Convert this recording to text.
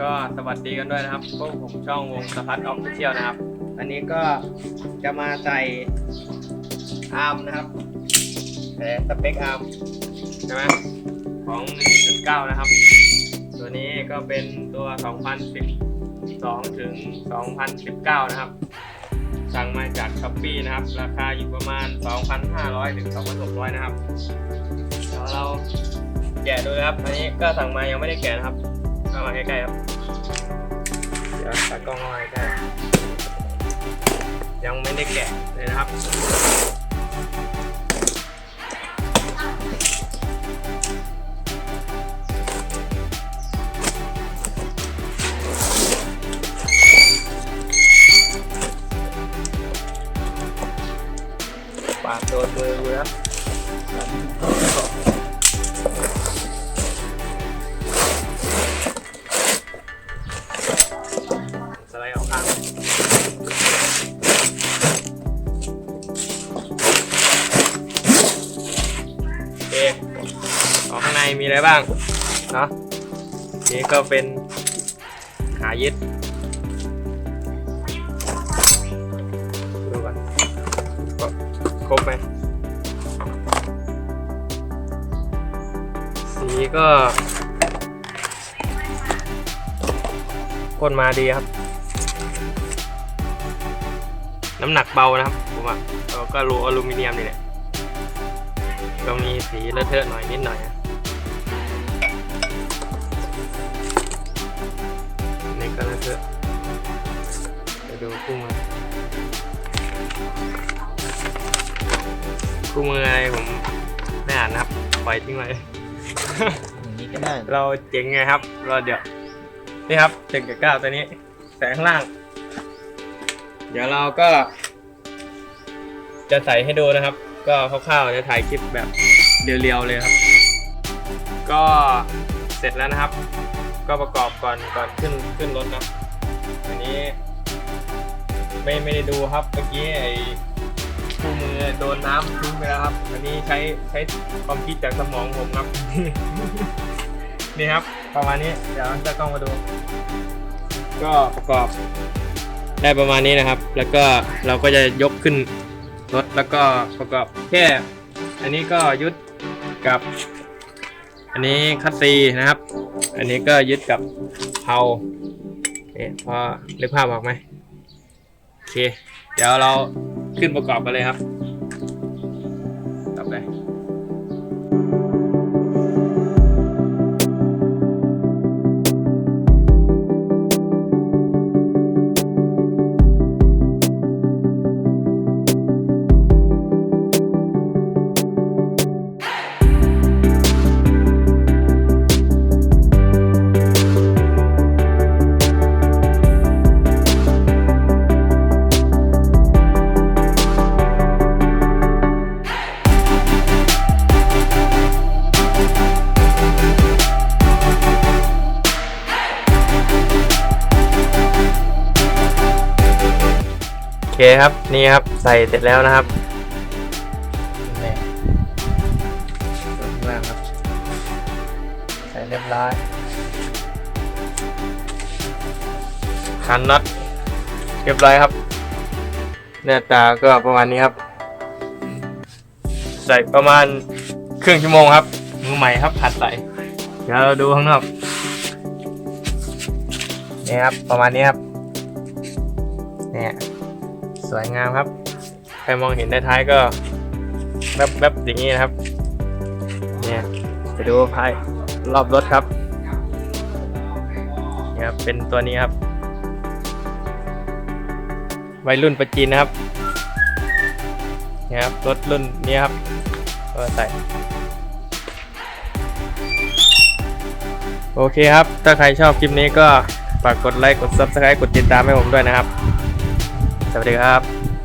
ก็สวัสดีกันด้วยนะครับพวกผมช่องวงสะพัดออฟฟิเชียลนะครับ อันนี้ก็จะมาใส่อาร์มนะครับแต่สเปคอาร์มใช่ไหมของ 1.9 นะครับ ตัวนี้ก็เป็นตัว 2012 ถึง 2019 นะครับ สั่งมาจากช้อปปี้นะครับ ราคาอยู่ประมาณ 2,500 ถึง 2,600 นะครับเดี๋ยวเราแกะดูครับ อันนี้ก็สั่งมายังไม่ได้แกะนะครับ เข้ามาใกล้ๆครับ เดี๋ยวตากล้องเข้ามาใกล้ยังไม่ได้แกะเลยนะครับ ปาดโดนมือกูแล้ว มีอะไรบ้างเนาะนี่ก็เป็นขายึดดูก่อนก็ครบไหมสีก็พ่นมาดีครับ น้ำหนักเบานะครับผมว่าก็รูอลูมิเนียมนี่แหละก็มีสีเลอะเทอะหน่อยนิดหน่อยนะ ดูคู่มือคู่มืออะไรผมไม่อ่านนะครับปล่อยทิ้งไว้ อย่างนี้ก็ได้เราเจ๋งไงครับ เราเดี๋ยว นี่ครับเจ็ดกับเก้าตัวนี้ แสงข้างล่าง เดี๋ยวเราก็ จะใส่ให้ดูนะครับ ก็คร่าวๆจะถ่ายคลิปแบบเรียวๆเลยครับ ก็เสร็จแล้วนะครับ ก็ประกอบก่อนก่อนขึ้นขึ้นรถนะอันนี้ ไม่ไม่ได้ดูครับเมื่อกี้ไอ้คู่มือโดนน้ำทิ้งไปแล้วครับอันนี้ใช้ใช้ความคิดจากสมองผมครับ นี่ครับ ประมาณนี้เดี๋ยวจะกล้องมาดู ก็ประกอบ ได้ประมาณนี้นะครับ แล้วก็เราก็จะยกขึ้นรถแล้วก็ประกอบแค่ อันนี้ก็ยึดกับ อันนี้คัตซีนะครับ อันนี้ก็ยึดกับเพาเอ๊ะพอนึกภาพออกไหม เค เดี๋ยวเราขึ้นประกอบกันเลยครับต่อไป เคครับ นี่ครับ ใส่เสร็จแล้วนะครับนี่ส่วนข้างล่างครับ ใส่เรียบร้อย คันน็อตเรียบร้อยครับ หน้าตาก็ประมาณนี้ครับ ใส่ประมาณครึ่งชั่วโมงครับ มือใหม่ครับหัดใส่ เดี๋ยวเราดูข้างนอก นี่ครับ ประมาณนี้ครับ เนี่ย สวยงามครับ ใครมองเห็นได้ท้ายก็แวบๆอย่างนี้นะครับ เนี่ยไปดูภายรอบรถครับเนี่ยครับ เป็นตัวนี้ครับ วัยรุ่นประจีนนะครับเนี่ยครับ รถรุ่นนี้ครับก็ใส่โอเคครับ ถ้าใครชอบคลิปนี้ก็ฝากกดไลค์ กด Subscribe กดติดตามให้ผมด้วยนะครับ สวัสดีครับ